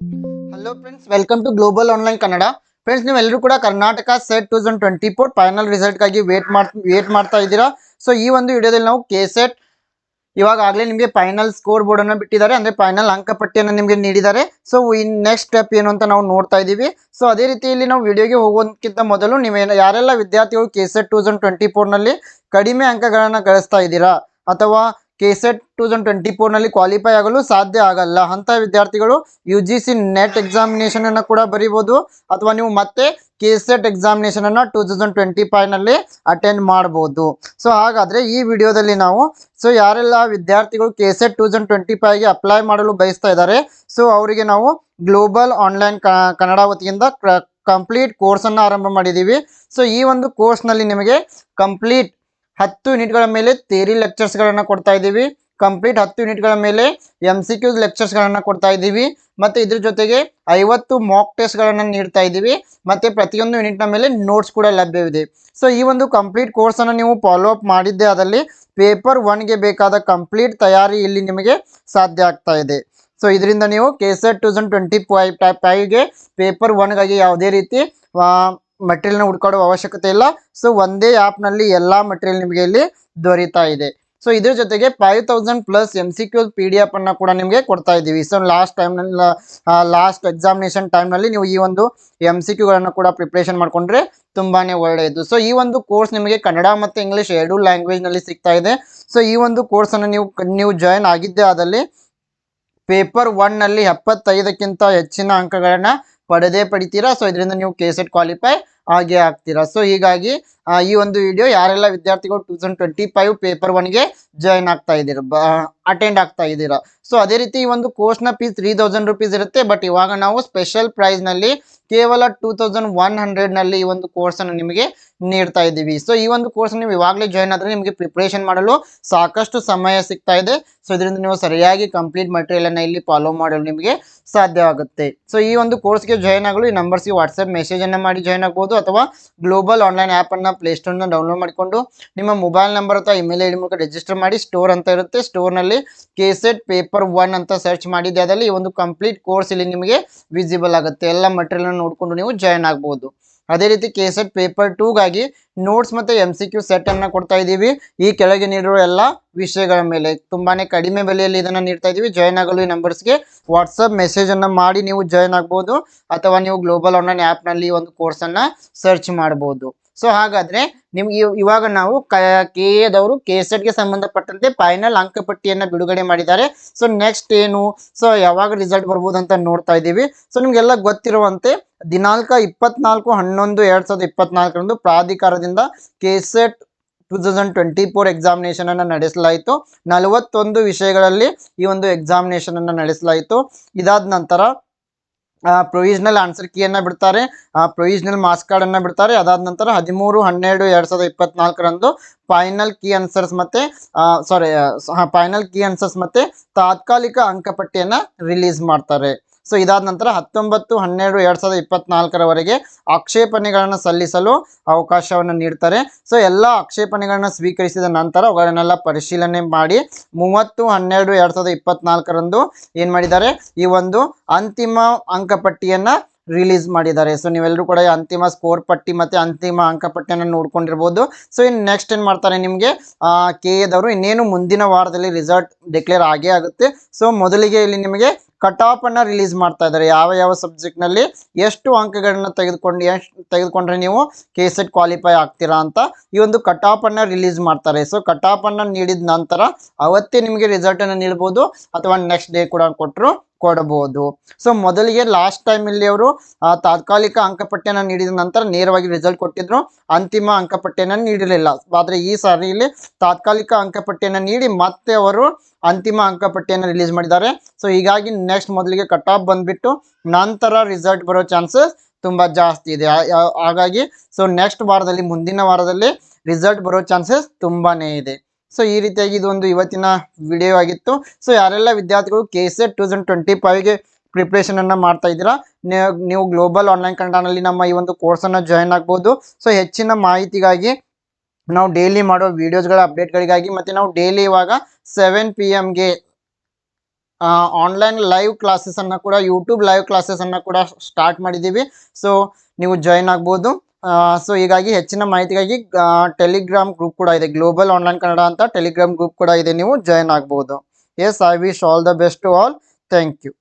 Hello friends welcome to global online Kannada friends ನೀವೆಲ್ಲರೂ ಕೂಡ Karnataka SET two thousand twenty four final ರಿಸಲ್ಟ್ಗಾಗಿ wait ಮಾಡ್ wait ಮಾಡ್ತಾ ಇದ್ದೀರಾ? So ಈ ಒಂದು ವಿಡಿಯೋದಲ್ಲಿ ನಾವು ಕೆ ಸೆಟ್ ಇವಾಗ ಆಗಲೇ ನಿಮಗೆ ಫೈನಲ್ ಸ್ಕೋರ್ ಬೋರ್ಡ್ ಅನ್ನು ಬಿಟ್ಟಿದ್ದಾರೆ. ಅಂದ್ರೆ ಫೈನಲ್ ಅಂಕಪಟ್ಟಿಯನ್ನು ನಿಮಗೆ ನೀಡಿದ್ದಾರೆ. ಸೊ ಇನ್ ನೆಕ್ಸ್ಟ್ ಸ್ಟೆಪ್ ಏನು ಅಂತ ನಾವು ನೋಡ್ತಾ ಇದ್ದೀವಿ. ಸೊ ಅದೇ ರೀತಿ ಇಲ್ಲಿ ನಾವು ವಿಡಿಯೋಗೆ ಹೋಗೋದಕ್ಕಿಂತ ಮೊದಲು ನೀವೇನು ಯಾರೆಲ್ಲ ವಿದ್ಯಾರ್ಥಿಗಳು K SET two thousand twenty ಫೋರ್ನಲ್ಲಿ ಕಡಿಮೆ ಅಂಕಗಳನ್ನು ಗಳಿಸ್ತಾ ಇದ್ದೀರಾ ಅಥವಾ K SET two thousand twenty ಫೋರ್ನಲ್ಲಿ qualify ಆಗಲು ಸಾಧ್ಯ ಆಗಲ್ಲ. ಅಂತ ವಿದ್ಯಾರ್ಥಿಗಳು ಯು ಜಿ ಸಿ ನೆಟ್ ಎಕ್ಸಾಮಿನೇಷನನ್ನು ಕೂಡ ಬರಿಬೋದು. ಅಥವಾ ನೀವು ಮತ್ತೆ ಕೆ ಸೆಟ್ ಎಕ್ಸಾಮಿನೇಷನ್ ಅನ್ನ ಟೂ ತೌಸಂಡ್ ಟ್ವೆಂಟಿ ಫೈವ್ನಲ್ಲಿ ಅಟೆಂಡ್ ಮಾಡ್ಬೋದು. ಸೊ ಹಾಗಾದ್ರೆ ಈ ವಿಡಿಯೋದಲ್ಲಿ ನಾವು ಸೊ ಯಾರೆಲ್ಲ ವಿದ್ಯಾರ್ಥಿಗಳು K SET two thousand twenty ಫೈವ್ಗೆ apply ಮಾಡಲು ಬಯಸ್ತಾ ಇದ್ದಾರೆ ಸೊ ಅವರಿಗೆ ನಾವು ಗ್ಲೋಬಲ್ ಆನ್ಲೈನ್ ಕನ್ನಡ ವತಿಯಿಂದ ಕಂಪ್ಲೀಟ್ ಕೋರ್ಸನ್ನು ಆರಂಭ ಮಾಡಿದ್ದೀವಿ. ಸೊ ಈ ಒಂದು ಕೋರ್ಸ್ನಲ್ಲಿ ನಿಮಗೆ ಕಂಪ್ಲೀಟ್ ಹತ್ತು ಯೂನಿಟ್ಗಳ ಮೇಲೆ ಥಿಯರಿ ಲೆಕ್ಚರ್ಸ್ಗಳನ್ನು ಕೊಡ್ತಾ ಇದ್ದೀವಿ. ಕಂಪ್ಲೀಟ್ ಹತ್ತು ಯೂನಿಟ್ಗಳ ಮೇಲೆ ಎಂ ಸಿ ಕ್ಯೂಸ್ ಲೆಕ್ಚರ್ಸ್ಗಳನ್ನು ಕೊಡ್ತಾ ಇದ್ದೀವಿ. ಮತ್ತು ಇದ್ರ ಜೊತೆಗೆ ಐವತ್ತು ಮಾಕ್ ಟೆಸ್ಟ್ಗಳನ್ನು ನೀಡ್ತಾ ಇದ್ದೀವಿ. ಮತ್ತು ಪ್ರತಿಯೊಂದು ಯೂನಿಟ್ನ ಮೇಲೆ ನೋಟ್ಸ್ ಕೂಡ ಲಭ್ಯವಿದೆ. ಸೊ ಈ ಒಂದು ಕಂಪ್ಲೀಟ್ ಕೋರ್ಸನ್ನು ನೀವು ಫಾಲೋ ಅಪ್ ಮಾಡಿದ್ದೆ ಅದರಲ್ಲಿ ಪೇಪರ್ ಒನ್ಗೆ ಬೇಕಾದ ಕಂಪ್ಲೀಟ್ ತಯಾರಿ ಇಲ್ಲಿ ನಿಮಗೆ ಸಾಧ್ಯ ಆಗ್ತಾ ಇದೆ. ಸೊ ಇದರಿಂದ ನೀವು K SET two thousand twenty five type ಫೈವ್ಗೆ paper ಒನ್ಗಾಗಿ ಯಾವುದೇ ರೀತಿ ಮಟೀರಿಯಲ್ನ ಹುಡ್ಕಾಡೋ ಅವಶ್ಯಕತೆ ಇಲ್ಲ. ಸೊ ಒಂದೇ ಆ್ಯಪ್ನಲ್ಲಿ ಎಲ್ಲ ಮಟೀರಿಯಲ್ ನಿಮಗೆ ಇಲ್ಲಿ ದೊರೀತಾ ಇದೆ. ಸೊ ಇದ್ರ ಜೊತೆಗೆ five thousand plus M C Q P D F ಕೂಡ ನಿಮಗೆ ಕೊಡ್ತಾ ಇದ್ದೀವಿ. ಸೊ ಲಾಸ್ಟ್ ಟೈಮ್ನಲ್ಲಿ ಲಾಸ್ಟ್ ಎಕ್ಸಾಮಿನೇಷನ್ ಟೈಮ್ನಲ್ಲಿ ನೀವು ಈ ಒಂದು ಎಂ ಸಿ ಕ್ಯೂಗಳನ್ನು ಕೂಡ ಪ್ರಿಪ್ರೇಷನ್ ಮಾಡ್ಕೊಂಡ್ರೆ ತುಂಬಾನೇ ಒಳ್ಳೆಯದು. ಸೊ ಈ ಒಂದು ಕೋರ್ಸ್ ನಿಮಗೆ ಕನ್ನಡ ಮತ್ತು ಇಂಗ್ಲೀಷ್ ಎರಡೂ ಲ್ಯಾಂಗ್ವೇಜ್ನಲ್ಲಿ ಸಿಗ್ತಾ ಇದೆ. ಸೊ ಈ ಒಂದು ಕೋರ್ಸನ್ನು ನೀವು ನೀವು ಜಾಯಿನ್ ಆಗಿದ್ದೇ ಆದಲ್ಲಿ ಪೇಪರ್ ಒನ್ನಲ್ಲಿ ಎಪ್ಪತ್ತೈದಕ್ಕಿಂತ ಹೆಚ್ಚಿನ ಅಂಕಗಳನ್ನು ಪಡೆದೇ ಪಡಿತೀರಾ? ಸೊ ಇದರಿಂದ ನೀವು ಕೆ ಸೆಟ್ ಕ್ವಾಲಿಫೈ ಆಗಿ ಆಗ್ತೀರಾ. ಸೊ ಹೀಗಾಗಿ ಈ ಒಂದು ವಿಡಿಯೋ ಯಾರೆಲ್ಲ ವಿದ್ಯಾರ್ಥಿಗಳು two thousand twenty five paper ಒನ್ಗೆ join ಆಗ್ತಾ ಇದ್ದೀರಾ ಅಟೆಂಡ್ ಆಗ್ತಾ ಇದ್ದೀರಾ? ಸೊ ಅದೇ ರೀತಿ ಈ ಒಂದು ಕೋರ್ಸ್ನ ಫೀಸ್ ತ್ರೀ ತೌಸಂಡ್ ರುಪೀಸ್ ಇರುತ್ತೆ. ಬಟ್ ಇವಾಗ ನಾವು ಸ್ಪೆಷಲ್ ಪ್ರೈಸ್ನಲ್ಲಿ ಕೇವಲ ಟೂ ತೌಸಂಡ್ ಒನ್ ಹಂಡ್ರೆಡ್ನಲ್ಲಿ ಈ ಒಂದು ಕೋರ್ಸನ್ನು ನಿಮಗೆ ನೀಡ್ತಾ ಇದ್ದೀವಿ. ಸೊ ಈ ಒಂದು ಕೋರ್ಸ್ ನೀವು ಇವಾಗಲೇ ಜಾಯ್ನ್ ಆದರೆ ನಿಮಗೆ ಪ್ರಿಪ್ರೇಷನ್ ಮಾಡಲು ಸಾಕಷ್ಟು ಸಮಯ ಸಿಗ್ತಾ ಇದೆ. ಸೊ ಇದರಿಂದ ನೀವು ಸರಿಯಾಗಿ ಕಂಪ್ಲೀಟ್ ಮಟೀರಿಯಲನ್ನು ಇಲ್ಲಿ ಫಾಲೋ ಮಾಡಲು ನಿಮಗೆ ಸಾಧ್ಯವಾಗುತ್ತೆ. ಸೊ ಈ ಒಂದು ಕೋರ್ಸ್ಗೆ ಜಾಯ್ನ್ ಆಗಲು ಈ ನಂಬರ್ಸ್ಗೆ ವಾಟ್ಸಪ್ ಮೆಸೇಜನ್ನು ಮಾಡಿ ಜಾಯ್ನ್ ಆಗ್ಬೋದು ಅಥವಾ ಗ್ಲೋಬಲ್ ಆನ್ಲೈನ್ ಆ್ಯಪನ್ನು ಪ್ಲೇಸ್ಟೋರ್ನ ಡೌನ್ಲೋಡ್ ಮಾಡಿಕೊಂಡು ನಿಮ್ಮ ಮೊಬೈಲ್ ನಂಬರ್ ಅಥವಾ ಇಮೇಲ್ ಐಡಿ ಮೂಲಕ ರಿಜಿಸ್ಟರ್ ಮಾಡಿ ಸ್ಟೋರ್ ಅಂತ ಇರುತ್ತೆ. ಸ್ಟೋರ್ನಲ್ಲಿ ಕೇಸೆಟ್ ಪೇಪರ್ ಒನ್ ಅಂತ ಸರ್ಚ್ ಮಾಡಿದ್ದೆ ಅದರಲ್ಲಿ ಈ ಒಂದು ಕಂಪ್ಲೀಟ್ ಕೋರ್ಸ್ ಇಲ್ಲಿ ನಿಮಗೆ ವಿಸಿಬಲ್ ಆಗುತ್ತೆ. ಎಲ್ಲ ಮಟೀರಿಯಲ್ ನೋಡಿಕೊಂಡು ನೀವು ಜಾಯ್ನ್ ಆಗ್ಬೋದು. ಅದೇ ರೀತಿ ಕೆ ಸೆಟ್ ಪೇಪರ್ ಟೂಗಾಗಿ ನೋಟ್ಸ್ ಮತ್ತು ಎಂ ಸಿ ಕ್ಯೂ ಸೆಟ್ಟನ್ನು ಕೊಡ್ತಾ ಇದ್ದೀವಿ. ಈ ಕೆಳಗೆ ನೀಡಿರುವ ಎಲ್ಲ ವಿಷಯಗಳ ಮೇಲೆ ತುಂಬಾನೇ ಕಡಿಮೆ ಬೆಲೆಯಲ್ಲಿ ಇದನ್ನು ನೀಡ್ತಾ ಇದ್ದೀವಿ. ಜಾಯ್ನ್ ಆಗಲು ಈ ನಂಬರ್ಸ್ಗೆ ವಾಟ್ಸಪ್ ಮೆಸೇಜನ್ನು ಮಾಡಿ ನೀವು ಜಾಯ್ನ್ ಆಗ್ಬೋದು. ಅಥವಾ ನೀವು ಗ್ಲೋಬಲ್ ಆನ್ಲೈನ್ ಆ್ಯಪ್ನಲ್ಲಿ ಒಂದು ಕೋರ್ಸನ್ನು ಸರ್ಚ್ ಮಾಡ್ಬೋದು. ಸೊ ಹಾಗಾದ್ರೆ ನಿಮ್ಗೆ ಇವ್- ಇವಾಗ ನಾವು ಕೆ ಎದವರು ಕೆ ಸೆಟ್ಗೆ ಸಂಬಂಧಪಟ್ಟಂತೆ ಫೈನಲ್ ಅಂಕಪಟ್ಟಿಯನ್ನು ಬಿಡುಗಡೆ ಮಾಡಿದ್ದಾರೆ. ಸೊ ನೆಕ್ಸ್ಟ್ ಏನು? ಸೊ ಯಾವಾಗ ರಿಸಲ್ಟ್ ಬರ್ಬೋದು ಅಂತ ನೋಡ್ತಾ ಇದ್ದೀವಿ. ಸೊ ನಿಮಗೆಲ್ಲ ಗೊತ್ತಿರುವಂತೆ ದಿನಾಂಕ ಇಪ್ಪತ್ನಾಲ್ಕು ಹನ್ನೊಂದು ಎರಡ್ ಸಾವಿರದ ಇಪ್ಪತ್ನಾಲ್ಕರಂದು ಪ್ರಾಧಿಕಾರದಿಂದ K SET two thousand twenty four examination ಅನ್ನು ನಡೆಸಲಾಯಿತು. ನಲವತ್ತೊಂದು ವಿಷಯಗಳಲ್ಲಿ ಈ ಒಂದು ಎಕ್ಸಾಮಿನೇಷನ್ ಅನ್ನು ನಡೆಸಲಾಯಿತು. ಇದಾದ ನಂತರ ಪ್ರೊವಿಷನಲ್ ಆನ್ಸರ್ ಕೀಯನ್ನು ಬಿಡ್ತಾರೆ. ಪ್ರೊವಿಷನಲ್ ಮಾರ್ಕ್ಸ್ ಕಾರ್ಡನ್ನು ಬಿಡ್ತಾರೆ. ಅದಾದ ನಂತರ ಹದಿಮೂರು, ಹನ್ನೆರಡು, ಎರಡು ಸಾವಿರದ ಇಪ್ಪತ್ನಾಲ್ಕರಂದು ಫೈನಲ್ ಕೀ ಆನ್ಸರ್ಸ್ ಮತ್ತೆ ಸಾರಿ ಫೈನಲ್ ಕೀ ಆನ್ಸರ್ಸ್ ಮತ್ತೆ ತಾತ್ಕಾಲಿಕ ಅಂಕಪಟ್ಟಿಯನ್ನು ರಿಲೀಸ್ ಮಾಡ್ತಾರೆ. ಸೊ ಇದಾದ ನಂತರ ಹತ್ತೊಂಬತ್ತು, ಹನ್ನೆರಡು, ಎರಡು ಸಾವಿರದ ಇಪ್ಪತ್ನಾಲ್ಕರವರೆಗೆ ಆಕ್ಷೇಪಣೆಗಳನ್ನು ಸಲ್ಲಿಸಲು ಅವಕಾಶವನ್ನು ನೀಡ್ತಾರೆ. ಸೊ ಎಲ್ಲ ಆಕ್ಷೇಪಣೆಗಳನ್ನು ಸ್ವೀಕರಿಸಿದ ನಂತರ ಅವುಗಳನ್ನೆಲ್ಲ ಪರಿಶೀಲನೆ ಮಾಡಿ ಮೂವತ್ತು, ಹನ್ನೆರಡು, ಎರಡು ಸಾವಿರದ ಇಪ್ಪತ್ನಾಲ್ಕರಂದು ಏನು ಮಾಡಿದ್ದಾರೆ? ಈ ಒಂದು ಅಂತಿಮ ಅಂಕಪಟ್ಟಿಯನ್ನು ರಿಲೀಸ್ ಮಾಡಿದ್ದಾರೆ. ಸೊ ನೀವೆಲ್ಲರೂ ಕೂಡ ಅಂತಿಮ ಸ್ಕೋರ್ ಪಟ್ಟಿ ಮತ್ತು ಅಂತಿಮ ಅಂಕಪಟ್ಟಿಯನ್ನು ನೋಡ್ಕೊಂಡಿರ್ಬೋದು. ಸೊ ಇನ್ನು ನೆಕ್ಸ್ಟ್ ಏನು ಮಾಡ್ತಾರೆ ನಿಮಗೆ? ಕೆ ಎದವರು ಇನ್ನೇನು ಮುಂದಿನ ವಾರದಲ್ಲಿ ರಿಸಲ್ಟ್ ಡಿಕ್ಲೇರ್ ಆಗೇ ಆಗುತ್ತೆ. ಸೊ ಮೊದಲಿಗೆ ಇಲ್ಲಿ ನಿಮಗೆ ಕಟ್ ಆಫ್ ಅನ್ನ ರಿಲೀಸ್ ಮಾಡ್ತಾ ಇದ್ದಾರೆ. ಯಾವ ಯಾವ ಸಬ್ಜೆಕ್ಟ್ನಲ್ಲಿ ಎಷ್ಟು ಅಂಕಗಳನ್ನ ತೆಗೆದುಕೊಂಡು ಎಷ್ಟು ತೆಗೆದುಕೊಂಡ್ರೆ ನೀವು ಕೆ ಸೆಟ್ ಕ್ವಾಲಿಫೈ ಆಗ್ತೀರಾ ಅಂತ ಈ ಒಂದು ಕಟ್ ಆಫ್ ಅನ್ನ ರಿಲೀಸ್ ಮಾಡ್ತಾರೆ. ಸೊ ಕಟ್ ಆಫ್ ಅನ್ನ ನೀಡಿದ ನಂತರ ಅವತ್ತೇ ನಿಮಗೆ ರಿಸಲ್ಟ್ ಅನ್ನ ನೀಡಬಹುದು ಅಥವಾ ನೆಕ್ಸ್ಟ್ ಡೇ ಕೂಡ ಕೊಟ್ಟರು ಕೊಡಬಹುದು. ಸೊ ಮೊದಲಿಗೆ ಲಾಸ್ಟ್ ಟೈಮ್ ಇಲ್ಲಿ ಅವರು ತಾತ್ಕಾಲಿಕ ಅಂಕಪಟ್ಟಿಯನ್ನು ನೀಡಿದ ನಂತರ ನೇರವಾಗಿ ರಿಸಲ್ಟ್ ಕೊಟ್ಟಿದ್ರು. ಅಂತಿಮ ಅಂಕಪಟ್ಟಿಯನ್ನು ನೀಡಿರಲಿಲ್ಲ. ಆದರೆ ಈ ಸಾರಿ ಇಲ್ಲಿ ತಾತ್ಕಾಲಿಕ ಅಂಕಪಟ್ಟಿಯನ್ನು ನೀಡಿ ಮತ್ತೆ ಅವರು ಅಂತಿಮ ಅಂಕಪಟ್ಟಿಯನ್ನು ರಿಲೀಸ್ ಮಾಡಿದ್ದಾರೆ. ಸೊ ಹೀಗಾಗಿ ನೆಕ್ಸ್ಟ್ ಮೊದಲಿಗೆ ಕಟ್ ಆಫ್ ಬಂದ್ಬಿಟ್ಟು ನಂತರ ರಿಸಲ್ಟ್ ಬರೋ ಚಾನ್ಸಸ್ ತುಂಬಾ ಜಾಸ್ತಿ ಇದೆ. ಹಾಗಾಗಿ ಸೊ ನೆಕ್ಸ್ಟ್ ವಾರದಲ್ಲಿ, ಮುಂದಿನ ವಾರದಲ್ಲಿ ರಿಸಲ್ಟ್ ಬರೋ ಚಾನ್ಸಸ್ ತುಂಬಾನೇ ಇದೆ. ಸೊ ಈ ರೀತಿಯಾಗಿ ಇದೊಂದು ಇವತ್ತಿನ ವಿಡಿಯೋ ಆಗಿತ್ತು. ಸೊ ಯಾರೆಲ್ಲ ವಿದ್ಯಾರ್ಥಿಗಳು K SET two thousand twenty ಫೈವ್ಗೆ preparation ಅನ್ನ ಮಾಡ್ತಾ ಇದ್ದೀರಾ, ನೀವು ಗ್ಲೋಬಲ್ ಆನ್ಲೈನ್ ಕನ್ನಡನಲ್ಲಿ ನಮ್ಮ ಈ ಒಂದು ಕೋರ್ಸನ್ನು ಜಾಯ್ನ್ ಆಗ್ಬೋದು. ಸೊ ಹೆಚ್ಚಿನ ಮಾಹಿತಿಗಾಗಿ ನಾವು ಡೈಲಿ ಮಾಡೋ ವಿಡಿಯೋಸ್ಗಳ ಅಪ್ಡೇಟ್ಗಳಿಗಾಗಿ ಮತ್ತು ನಾವು ಡೈಲಿ ಇವಾಗ ಸೆವೆನ್ ಪಿ ಎಮ್ಗೆ ಆನ್ಲೈನ್ ಲೈವ್ ಕ್ಲಾಸಸನ್ನು ಕೂಡ ಯೂಟ್ಯೂಬ್ ಲೈವ್ ಕ್ಲಾಸಸನ್ನು ಕೂಡ ಸ್ಟಾರ್ಟ್ ಮಾಡಿದ್ದೀವಿ. ಸೊ ನೀವು ಜಾಯಿನ್ ಆಗ್ಬೋದು. ಸೊ ಹೀಗಾಗಿ ಹೆಚ್ಚಿನ ಮಾಹಿತಿಗಾಗಿ ಟೆಲಿಗ್ರಾಮ್ ಗ್ರೂಪ್ ಕೂಡ ಇದೆ. ಗ್ಲೋಬಲ್ ಆನ್ಲೈನ್ ಕನ್ನಡ ಅಂತ ಟೆಲಿಗ್ರಾಮ್ ಗ್ರೂಪ್ ಕೂಡ ಇದೆ. ನೀವು ಜಾಯ್ನ್ ಆಗ್ಬೋದು. Yes I wish all the best to all thank you